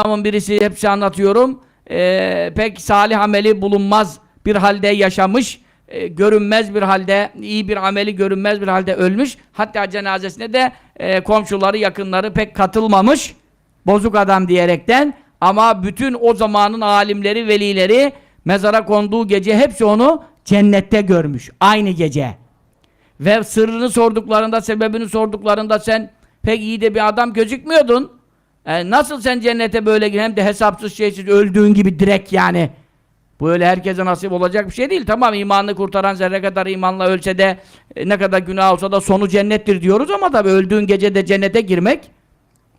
adamın birisi hepsi anlatıyorum. Ee, pek salih ameli bulunmaz bir halde yaşamış. e, görünmez bir halde, iyi bir ameli görünmez bir halde ölmüş. Hatta cenazesine de e, komşuları, yakınları pek katılmamış. Bozuk adam diyerekten. Ama bütün o zamanın alimleri, velileri mezara konduğu gece hepsi onu cennette görmüş. Aynı gece. Ve sırrını sorduklarında, sebebini sorduklarında sen pek iyi de bir adam gözükmüyordun. E, nasıl sen cennete böyle gir hem de hesapsız şeysiz öldüğün gibi direkt yani. Bu öyle herkese nasip olacak bir şey değil. Tamam imanını kurtaran zerre kadar imanla ölse de e, ne kadar günah olsa da sonu cennettir diyoruz ama tabii öldüğün gece de cennete girmek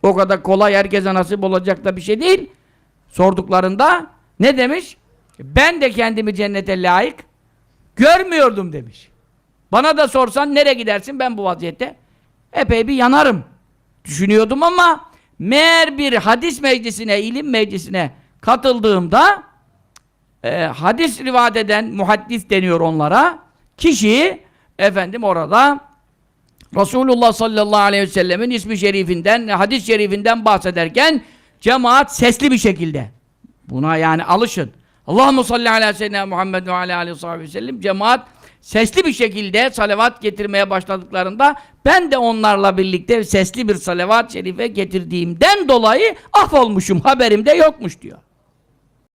o kadar kolay herkese nasip olacak da bir şey değil. Sorduklarında ne demiş? Ben de kendimi cennete layık görmüyordum demiş. Bana da sorsan nereye gidersin ben bu vaziyette? Epey bir yanarım. Düşünüyordum ama meğer bir hadis meclisine, ilim meclisine katıldığımda e, hadis rivayet eden muhaddis deniyor onlara. Kişi efendim orada Resulullah sallallahu aleyhi ve sellemin ismi şerifinden, hadis şerifinden bahsederken cemaat sesli bir şekilde buna yani alışın. Allahu salli ala seyyidina Muhammed ve ala aleyhi ve sellem cemaat sesli bir şekilde salavat getirmeye başladıklarında ben de onlarla birlikte sesli bir salavat şerife getirdiğimden dolayı af olmuşum haberimde yokmuş diyor.